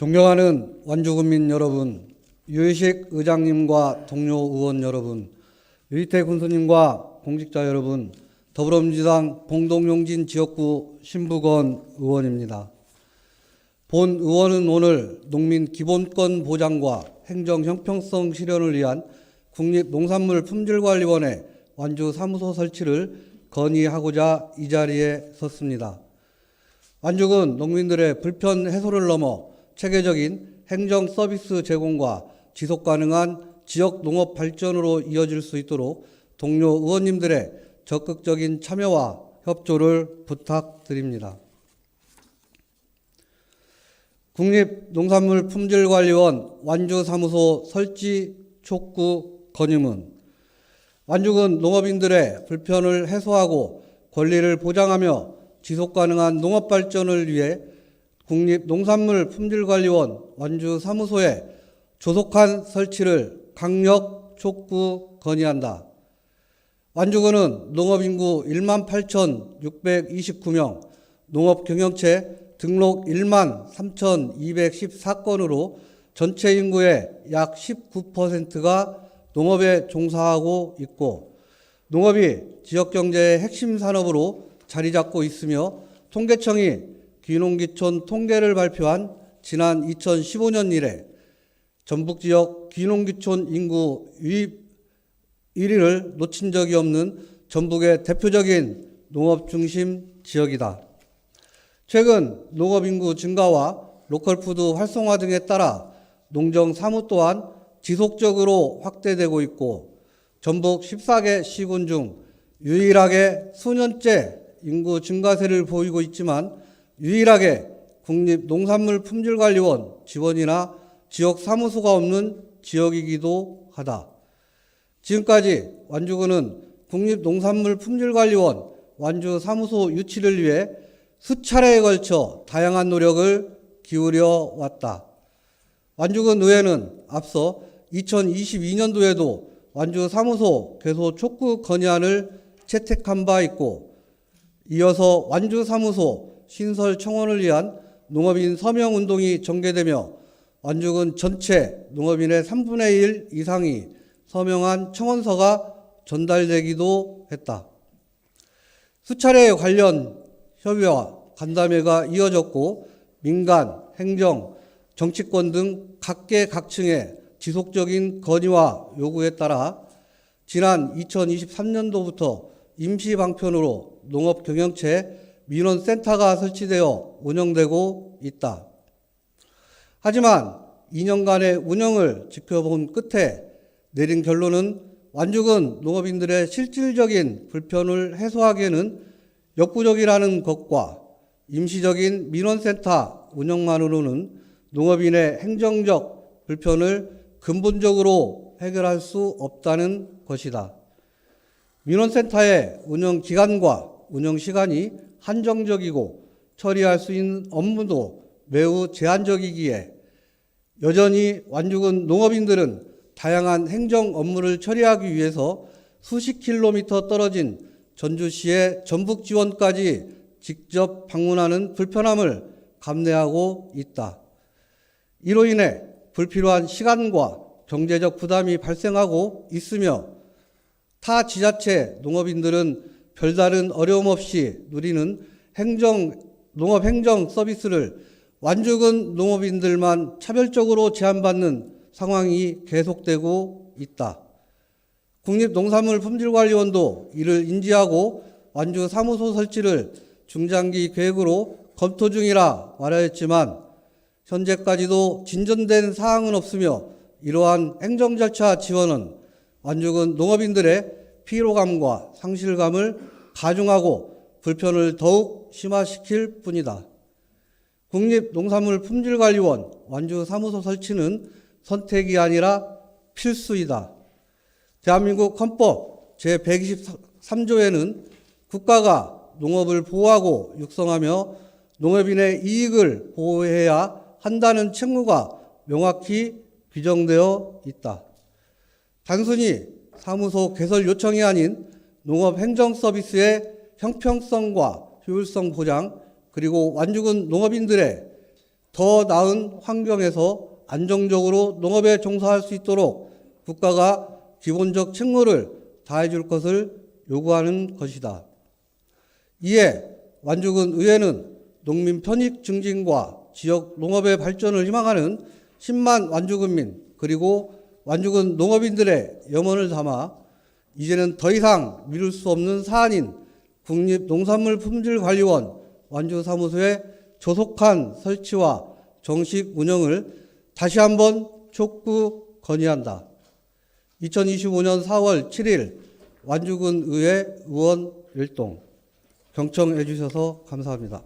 존경하는 완주군민 여러분, 유의식 의장님과 동료 의원 여러분, 유이태 군수님과 공직자 여러분, 더불어민주당 봉동용진 지역구 신부건 의원입니다. 본 의원은 오늘 농민 기본권 보장과 행정 형평성 실현을 위한 국립농산물 품질관리원회 완주 사무소 설치를 건의하고자 이 자리에 섰습니다. 완주군 농민들의 불편 해소를 넘어 체계적인 행정 서비스 제공과 지속 가능한 지역 농업 발전으로 이어질 수 있도록 동료 의원님들의 적극적인 참여와 협조를 부탁드립니다. 국립농산물 품질관리원 완주사무소 설치 촉구 건의문 완주군 농업인들의 불편을 해소하고 권리를 보장하며 지속 가능한 농업 발전을 위해 국립농산물 품질관리원 완주사무소에 조속한 설치를 강력 촉구 건의한다. 완주군은 농업인구 1만 8,629명, 농업경영체 등록 1만 3,214건으로 전체 인구의 약 19%가 농업에 종사하고 있고 농업이 지역 경제의 핵심 산업으로 자리 잡고 있으며 통계청이 귀농귀촌 통계를 발표한 지난 2015년 이래 전북 지역 귀농귀촌 인구 유입 1위를 놓친 적이 없는 전북의 대표적인 농업 중심 지역이다. 최근 농업 인구 증가와 로컬푸드 활성화 등에 따라 농정 사무 또한 지속적으로 확대되고 있고 전북 14개 시군 중 유일하게 수년째 인구 증가세를 보이고 있지만 유일하게 국립농산물품질관리원 지원이나 지역 사무소가 없는 지역이기도 하다. 지금까지 완주군은 국립농산물품질관리원 완주 사무소 유치를 위해 수차례에 걸쳐 다양한 노력을 기울여 왔다. 완주군 의회는 앞서 2022년도에도 완주 사무소 개소 촉구 건의안을 채택한 바 있고 이어서 완주 사무소 신설 청원을 위한 농업인 서명 운동이 전개되며 완주군 전체 농업인의 3분의 1 이상이 서명한 청원서가 전달되기도 했다. 수차례 관련 협의와 간담회가 이어졌고 민간, 행정, 정치권 등 각계각층의 지속적인 건의와 요구에 따라 지난 2023년도부터 임시 방편으로 농업 경영체 민원센터가 설치되어 운영되고 있다. 하지만 2년간의 운영을 지켜본 끝에 내린 결론은 완주군 농업인들의 실질적인 불편을 해소하기에는 역부족이라는 것과 임시적인 민원센터 운영만으로는 농업인의 행정적 불편을 근본적으로 해결할 수 없다는 것이다. 민원센터의 운영 기간과 운영 시간이 한정적이고 처리할 수 있는 업무도 매우 제한적이기에 여전히 완주군 농업인들은 다양한 행정 업무를 처리하기 위해서 수십 킬로미터 떨어진 전주시의 전북 지원까지 직접 방문하는 불편함을 감내하고 있다. 이로 인해 불필요한 시간과 경제적 부담이 발생하고 있으며 타 지자체 농업인들은 별다른 어려움 없이 누리는 행정, 농업 행정 서비스를 완주군 농업인들만 차별적으로 제한받는 상황이 계속되고 있다. 국립농산물품질관리원도 이를 인지하고 완주 사무소 설치를 중장기 계획으로 검토 중이라 말하였지만 현재까지도 진전된 사항은 없으며 이러한 행정 절차 지원은 완주군 농업인들의 피로감과 상실감을 가중하고 불편을 더욱 심화시킬 뿐이다. 국립농산물품질관리원 완주 사무소 설치는 선택이 아니라 필수이다. 대한민국 헌법 제123조에는 국가가 농업을 보호하고 육성하며 농업인의 이익을 보호해야 한다는 책무가 명확히 규정되어 있다. 단순히 사무소 개설 요청이 아닌 농업 행정 서비스의 형평성과 효율성 보장 그리고 완주군 농업인들의 더 나은 환경에서 안정적으로 농업에 종사할 수 있도록 국가가 기본적 책무를 다해 줄 것을 요구하는 것이다. 이에 완주군 의회는 농민 편익 증진과 지역 농업의 발전을 희망하는 10만 완주군민 그리고 완주군 농업인들의 염원을 담아 이제는 더 이상 미룰 수 없는 사안인 국립농산물품질관리원 완주사무소의 조속한 설치와 정식 운영을 다시 한번 촉구 건의한다. 2025년 4월 7일 완주군 의회 의원 일동 경청해 주셔서 감사합니다.